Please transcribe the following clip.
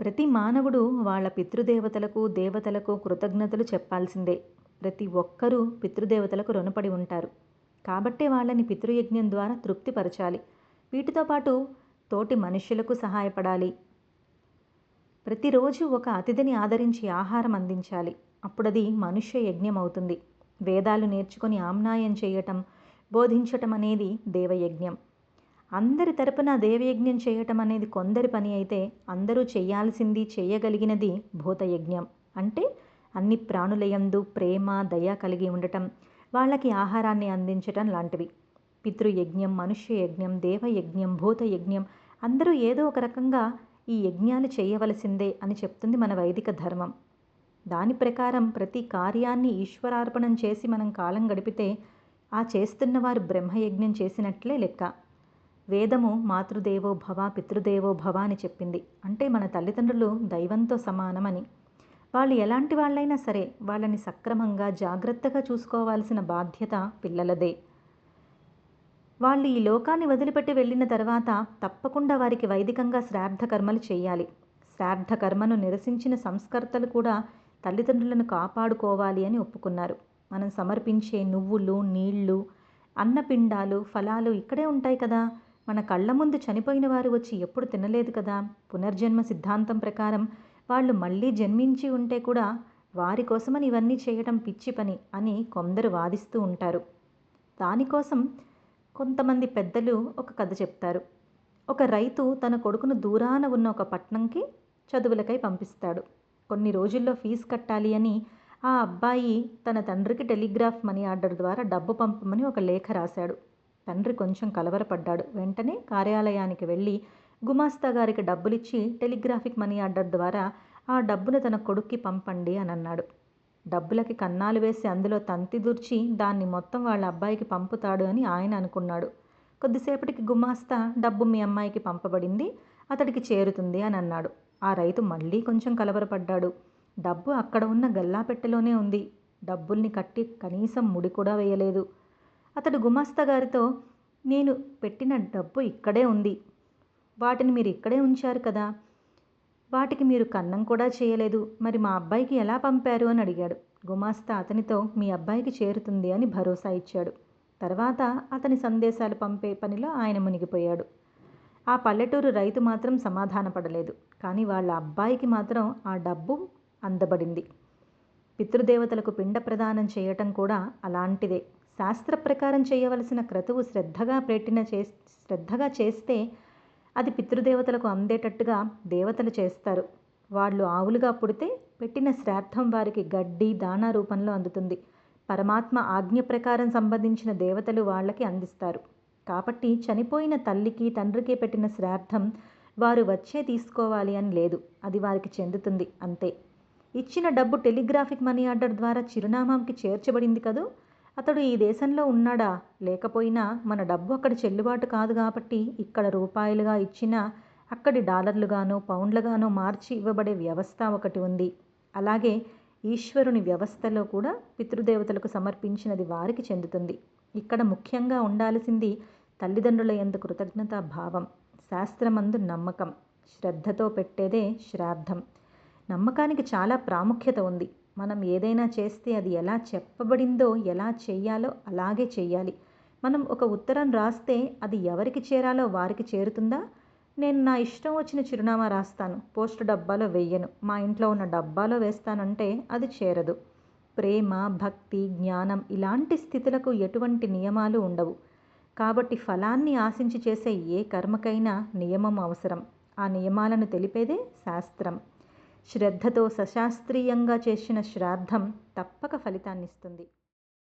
ప్రతి మానవుడు వాళ్ళ పితృదేవతలకు దేవతలకు కృతజ్ఞతలు చెప్పాల్సిందే. ప్రతి ఒక్కరూ పితృదేవతలకు రుణపడి ఉంటారు. కాబట్టే వాళ్ళని పితృయజ్ఞం ద్వారా తృప్తిపరచాలి. వీటితో పాటు తోటి మనుష్యులకు సహాయపడాలి. ప్రతిరోజు ఒక అతిథిని ఆదరించి ఆహారం అందించాలి. అప్పుడది మనుష్య యజ్ఞం అవుతుంది వేదాలు నేర్చుకొని ఆమ్నాయం చేయటం బోధించటం అనేది దేవయజ్ఞం. అందరి తరపున దేవయజ్ఞం చేయటం అనేది కొందరి పని అయితే అందరూ చేయాల్సింది చేయగలిగినది భూతయజ్ఞం. అంటే అన్ని ప్రాణులయందు ప్రేమ దయ కలిగి ఉండటం వాళ్ళకి ఆహారాన్ని అందించటం లాంటివి. పితృయజ్ఞం మనుష్య యజ్ఞం దేవయజ్ఞం భూతయజ్ఞం అందరూ ఏదో ఒక రకంగా ఈ యజ్ఞాలు చేయవలసిందే అని చెప్తుంది మన వైదిక ధర్మం. దాని ప్రకారం ప్రతి కార్యాన్ని ఈశ్వరార్పణం చేసి మనం కాలం గడిపితే ఆ చేస్తున్నవారు బ్రహ్మయజ్ఞం చేసినట్లే లెక్క. వేదము మాతృదేవో భవ పితృదేవో భవ అని చెప్పింది. అంటే మన తల్లిదండ్రులు దైవంతో సమానమని. వాళ్ళు ఎలాంటి వాళ్ళైనా సరే వాళ్ళని సక్రమంగా జాగ్రత్తగా చూసుకోవాల్సిన బాధ్యత పిల్లలదే. వాళ్ళు ఈ లోకాన్ని వదిలిపెట్టి వెళ్ళిన తర్వాత తప్పకుండా వారికి వైదికంగా శ్రాద్ధ కర్మలు చేయాలి. శ్రాద్ధ కర్మను నిరసించిన సంస్కర్తలు కూడా తల్లిదండ్రులను కాపాడుకోవాలి అని ఒప్పుకున్నారు. మనం సమర్పించే నువ్వులు నీళ్ళు అన్నపిండాలు ఫలాలు ఇక్కడే ఉంటాయి కదా. మన కళ్ళ ముందు చనిపోయిన వారు వచ్చి ఎప్పుడు తినలేదు కదా? పునర్జన్మ సిద్ధాంతం ప్రకారం వాళ్ళు మళ్ళీ జన్మించి ఉంటే కూడా వారి కోసమని ఇవన్నీ చేయటం పిచ్చి పని అని కొందరు వాదిస్తూ ఉంటారు. దానికోసం కొంతమంది పెద్దలు ఒక కథ చెప్తారు. ఒక రైతు తన కొడుకును దూరాన ఉన్న ఒక పట్నంకి చదువులకై పంపిస్తాడు. కొన్ని రోజుల్లో ఫీజు కట్టాలి అని ఆ అబ్బాయి తన తండ్రికి టెలిగ్రాఫ్ మనీ ఆర్డర్ ద్వారా డబ్బు పంపమని ఒక లేఖ రాశాడు. తండ్రి కొంచెం కలవరపడ్డాడు. వెంటనే కార్యాలయానికి వెళ్ళి గుమాస్తా గారికి డబ్బులిచ్చి టెలిగ్రాఫిక్ మనీ ఆర్డర్ ద్వారా ఆ డబ్బును తన కొడుక్కి పంపండి అని అన్నాడు. డబ్బులకి కన్నాలు వేసి అందులో తంతి దూర్చి దాన్ని మొత్తం వాళ్ళ అబ్బాయికి పంపుతాడు అని ఆయన అనుకున్నాడు. కొద్దిసేపటికి గుమాస్తా డబ్బు మీ అమ్మాయికి పంపబడింది అతడికి చేరుతుంది అని అన్నాడు. ఆ రైతు మళ్ళీ కొంచెం కలవరపడ్డాడు. డబ్బు అక్కడ ఉన్న గల్లాపెట్టెలోనే ఉంది. డబ్బుల్ని కట్టి కనీసం ముడి కూడా వేయలేదు. అతడు గుమాస్తా గారితో నేను పెట్టిన డబ్బు ఇక్కడే ఉంది. వాటిని మీరు ఇక్కడే ఉంచారు కదా. వాటికి మీరు కన్నం కూడా చేయలేదు. మరి మా అబ్బాయికి ఎలా పంపారు? అని అడిగాడు. గుమాస్తా అతనితో మీ అబ్బాయికి చేరుతుంది అని భరోసా ఇచ్చాడు. తర్వాత అతని సందేశాలు పంపే పనిలో ఆయన మునిగిపోయాడు. ఆ పల్లెటూరు రైతు మాత్రం సమాధానపడలేదు. కానీ వాళ్ళ అబ్బాయికి మాత్రం ఆ డబ్బు అందబడింది. పితృదేవతలకు పిండ ప్రదానం చేయటం కూడా అలాంటిదే. శాస్త్ర ప్రకారం చేయవలసిన క్రతువు శ్రద్ధగా పెట్టిన చే శ్రద్ధగా చేస్తే అది పితృదేవతలకు అందేటట్టుగా దేవతలు చేస్తారు. వాళ్ళు ఆవులుగా పుడితే పెట్టిన శ్రాద్ధం వారికి గడ్డి దానా రూపంలో అందుతుంది. పరమాత్మ ఆజ్ఞ ప్రకారం సంబంధించిన దేవతలు వాళ్ళకి అందిస్తారు. కాబట్టి చనిపోయిన తల్లికి తండ్రికి పెట్టిన శ్రాద్ధం వారు వచ్చే తీసుకోవాలి అని లేదు. అది వారికి చెందుతుంది. అంతే. ఇచ్చిన డబ్బు టెలిగ్రాఫిక్ మనీ ఆర్డర్ ద్వారా చిరునామాకి చేర్చబడింది కదూ? అతడు ఈ దేశంలో ఉన్నాడా? లేకపోయినా మన డబ్బు అక్కడ చెల్లుబాటు కాదు కాబట్టి ఇక్కడ రూపాయలుగా ఇచ్చినా అక్కడి డాలర్లుగానో పౌండ్లుగానో మార్చి ఇవ్వబడే వ్యవస్థ ఒకటి ఉంది. అలాగే ఈశ్వరుని వ్యవస్థలో కూడా పితృదేవతలకు సమర్పించినది వారికి చెందుతుంది. ఇక్కడ ముఖ్యంగా ఉండాల్సింది తల్లిదండ్రుల ఎందు కృతజ్ఞతా భావం శాస్త్రమందు నమ్మకం శ్రద్ధతో పెట్టేదే శ్రాద్ధం. నమ్మకానికి చాలా ప్రాముఖ్యత ఉంది. మనం ఏదైనా చేస్తే అది ఎలా చెప్పబడిందో ఎలా చేయాలో అలాగే చేయాలి. మనం ఒక ఉత్తరం రాస్తే అది ఎవరికి చేరాలో వారికి చేరుతుందా? నేను నా ఇష్టం వచ్చిన చిరునామా రాస్తాను. పోస్ట్ డబ్బాలో వెయ్యను మా ఇంట్లో ఉన్న డబ్బాలో వేస్తానంటే అది చేరదు. ప్రేమ భక్తి జ్ఞానం ఇలాంటి స్థితులకు ఎటువంటి నియమాలు ఉండవు. కాబట్టి ఫలాన్ని ఆశించి చేసే ఏ కర్మకైనా నియమం అవసరం. ఆ నియమాలను తెలిపేదే శాస్త్రం. శ్రద్ధతో సశాస్త్రీయంగా చేసిన శ్రాద్ధం తప్పక ఫలితాన్నిస్తుంది.